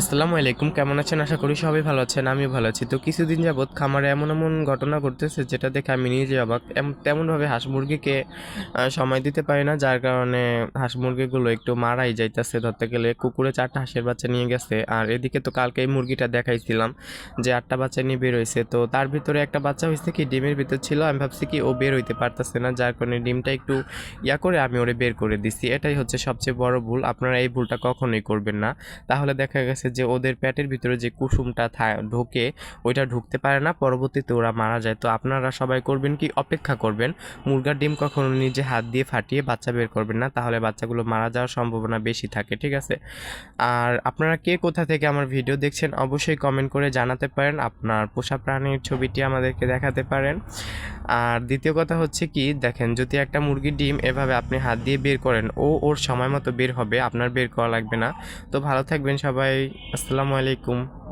আসসালামু আলাইকুম, কেমন আছেন? আশা করি সবাই ভালো আছেন, আমিও ভালো আছি। তো কিছুদিন যাবৎ খামারে এমন এমন ঘটনা ঘটতেছে, যেটা দেখে আমি নিজে অবাক। তেমনভাবে হাঁস মুরগিকে সময় দিতে পারি না, যার কারণে হাঁস মুরগিগুলো একটু মারাই যাইতেছে। ধরতে গেলে কুকুরে চারটা হাঁসের বাচ্চা নিয়ে গেছে। আর এদিকে তো কালকে এই মুরগিটা দেখাইছিলাম, যে আটটা বাচ্চা নিয়ে বের হয়েছে তো তার ভিতরে একটা বাচ্চা হয়েছে কি, ডিমের ভিতর ছিল। আমি ভাবছি কি ও বের হইতে পারতেছে না, যার কারণে ডিমটা একটু ইয়া করে আমি ওরে বের করে দিছি। এটাই হচ্ছে সবচেয়ে বড় ভুল। আপনারা এই ভুলটা কখনোই করবেন না। তাহলে দেখা গেছে যে ওদের পেটের ভিতরে যে কুসুমটা ঢোকে, ওইটা ঢুকতে পারে না, পরবর্তীতে ওরা মারা যায়। তো আপনারা সবাই করবেন কি? অপেক্ষা করবেন। মুরগার ডিম কখনো নিজে হাত দিয়ে ফাটিয়ে বাচ্চা বের করবেন না, তাহলে বাচ্চাগুলো মারা যাওয়ার সম্ভাবনা বেশি থাকে, ঠিক আছে? আর আপনারা কে কোথা থেকে আমার ভিডিও দেখছেন, অবশ্যই কমেন্ট করে জানাতে পারেন। আপনার পোষা প্রাণীর ছবিটি আমাদেরকে দেখাতে পারেন। আর দ্বিতীয় কথা হচ্ছে কি, দেখেন যদি একটা মুরগির ডিম এভাবে আপনি হাত দিয়ে বের করেন, ও ওর সময় মতো বের হবে, আপনার বের করা লাগবে না। তো ভালো থাকবেন সবাই, আসসালামু আলাইকুম।